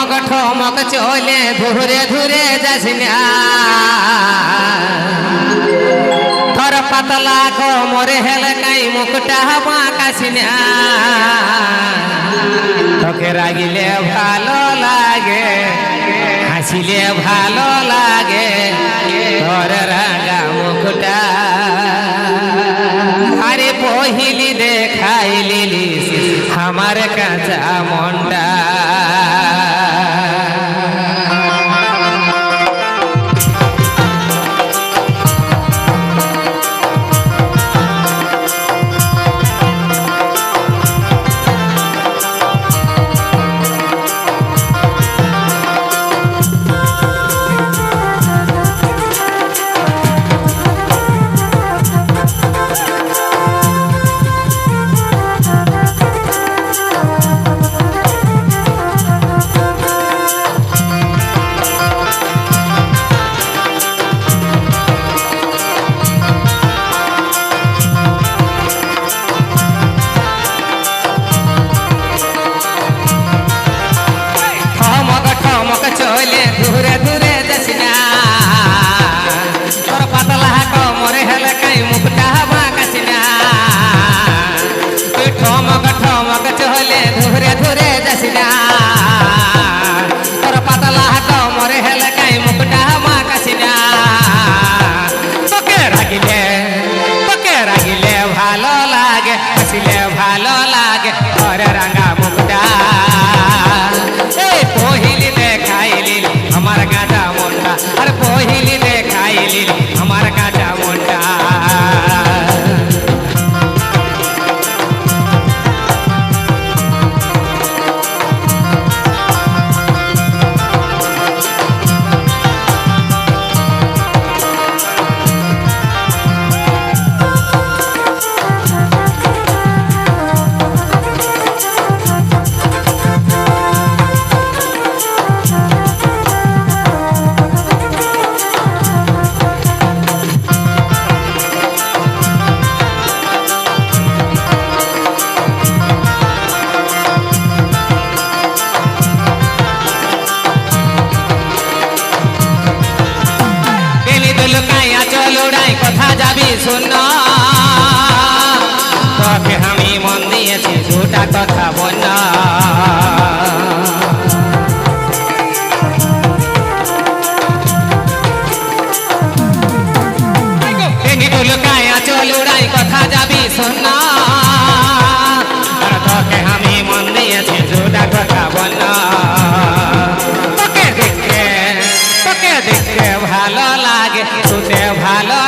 ঠমক ঠমক চলে ধুরে ধুরে যাস না তোর পাতলা কোমরে হেলকাই মুখটা বাঁকাস না তোকে রাগিলে ভালো লাগে, হাসিলে ভালো লাগে, তোর রাগা মুখটা আরে পহিলি দেখাইলি আমার কাঁচা মনটা। লাগে তোর রাঙা পেলি দুল কাইয়া চলুড়াই কথা যাবি শূন্য। তোকে আমি মন দিয়েছি দুটা কথা বন্য লাগে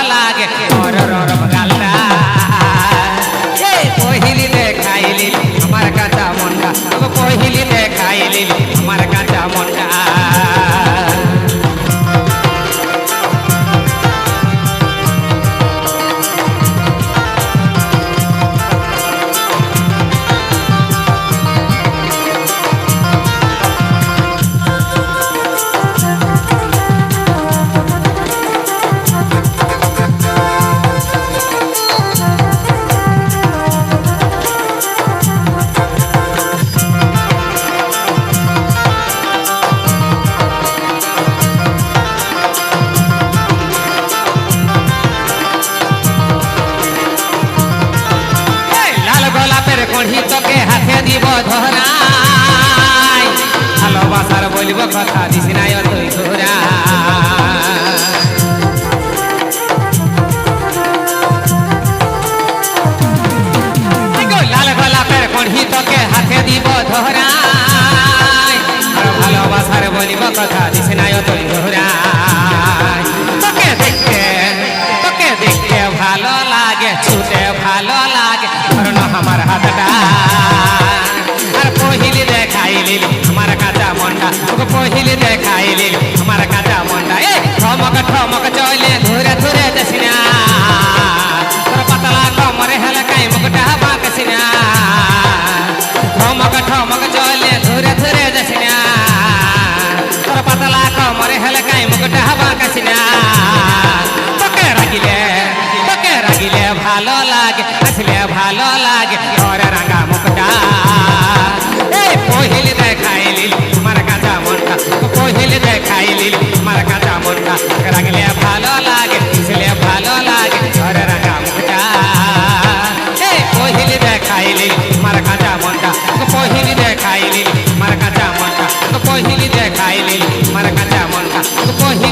হাতে দিব ধরাই। ভালোবাসার বলব কথা দিস নাই তুই ধরা ঠমক চলে ধরে ধরে যাসিনা তোর পাতলা কমরে হেলকাই মুখটা বাঁকাসিনা ঠমক ঠমক চলে ধরে ধরে যাসিনা তোর পাতলা কমরে হেলকাই মুখটা বাঁকাসিনা তোকে রাগিলে তোকে রাগিলে ভালো লাগে আসলে ভালো লাগে তোর রাঙা মুখটা। এই পহিলি দেখাইলি, তোমার কাঁচা দেখাইলি। মার কাঁচা মনটা